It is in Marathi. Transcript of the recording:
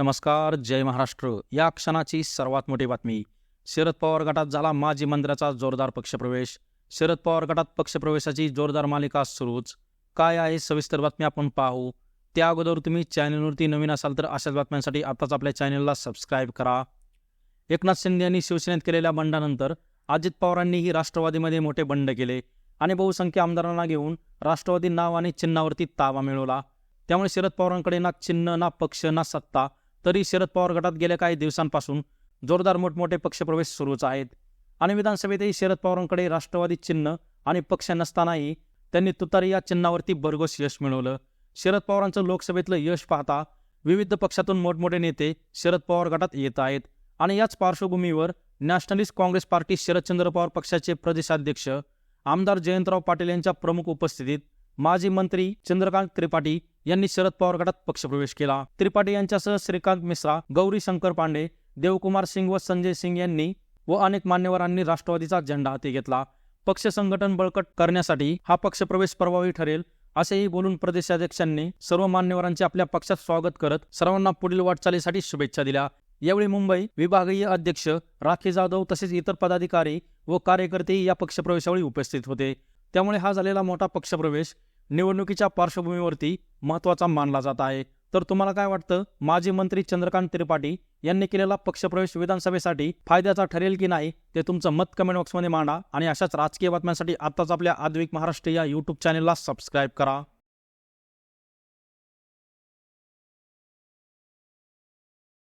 नमस्कार जय महाराष्ट्र. या क्षणाची सर्वात मोठी बातमी. शरद पवार गटात झाला माजी मंत्र्याचा जोरदार पक्षप्रवेश. शरद पवार गटात पक्षप्रवेशाची जोरदार मालिका सुरूच. काय आहे सविस्तर बातमी आपण पाहू. त्या अगोदर तुम्ही चॅनलवरती नवीन असाल तर अशाच बातम्यांसाठी आताच आपल्या चॅनलला सबस्क्राईब करा. एकनाथ शिंदे यांनी शिवसेनेत केलेल्या बंडानंतर अजित पवारांनीही राष्ट्रवादीमध्ये मोठे बंड केले आणि बहुसंख्य आमदारांना घेऊन राष्ट्रवादी नाव आणि चिन्हावरती ताबा मिळवला. त्यामुळे शरद पवारांकडे ना चिन्ह ना पक्ष ना सत्ता तरी शरद पवार गटात गेल्या काही दिवसांपासून जोरदार मोठमोठे पक्षप्रवेश सुरूच आहेत. आणि विधानसभेतही शरद पवारांकडे राष्ट्रवादी चिन्ह आणि पक्ष नसतानाही त्यांनी तुतारी या चिन्हावरती भरघोस यश मिळवलं. शरद पवारांचं लोकसभेतलं यश पाहता विविध पक्षातून मोठमोठे नेते शरद पवार गटात येत आहेत. आणि याच पार्श्वभूमीवर नॅशनलिस्ट काँग्रेस पार्टी शरदचंद्र पवार पक्षाचे प्रदेशाध्यक्ष आमदार जयंतराव पाटील यांच्या प्रमुख उपस्थितीत माजी मंत्री चंद्रकांत त्रिपाठी यांनी शरद पवार गटात पक्षप्रवेश केला. त्रिपाठी यांच्यासह श्रीकांत मिश्रा गौरी शंकर पांडे देवकुमार सिंग व संजय सिंग यांनी व अनेक मान्यवरांनी राष्ट्रवादीचा झेंडा हाती घेतला. पक्ष संघटन बळकट करण्यासाठी हा पक्षप्रवेश प्रभावी ठरेल असेही बोलून प्रदेशाध्यक्षांनी सर्व मान्यवरांचे आपल्या पक्षात स्वागत करत सर्वांना पुढील वाटचालीसाठी शुभेच्छा दिल्या. यावेळी मुंबई विभागीय अध्यक्ष राखी जाधव तसेच इतर पदाधिकारी व कार्यकर्तेही या पक्षप्रवेशावेळी उपस्थित होते. त्यामुळे हा झालेला मोठा पक्षप्रवेश निवडणुकीच्या पार्श्वभूमीवरती महत्त्वाचा मानला जात आहे. तर तुम्हाला काय वाटतं? माजी मंत्री चंद्रकांत त्रिपाठी यांनी केलेला पक्षप्रवेश विधानसभेसाठी फायद्याचा ठरेल की नाही? ते तुमचं मत कमेंट बॉक्समध्ये मांडा आणि अशाच राजकीय बातम्यांसाठी आत्ताच आपल्या आद्विक महाराष्ट्र या यूट्यूब चॅनेलला सबस्क्राईब करा.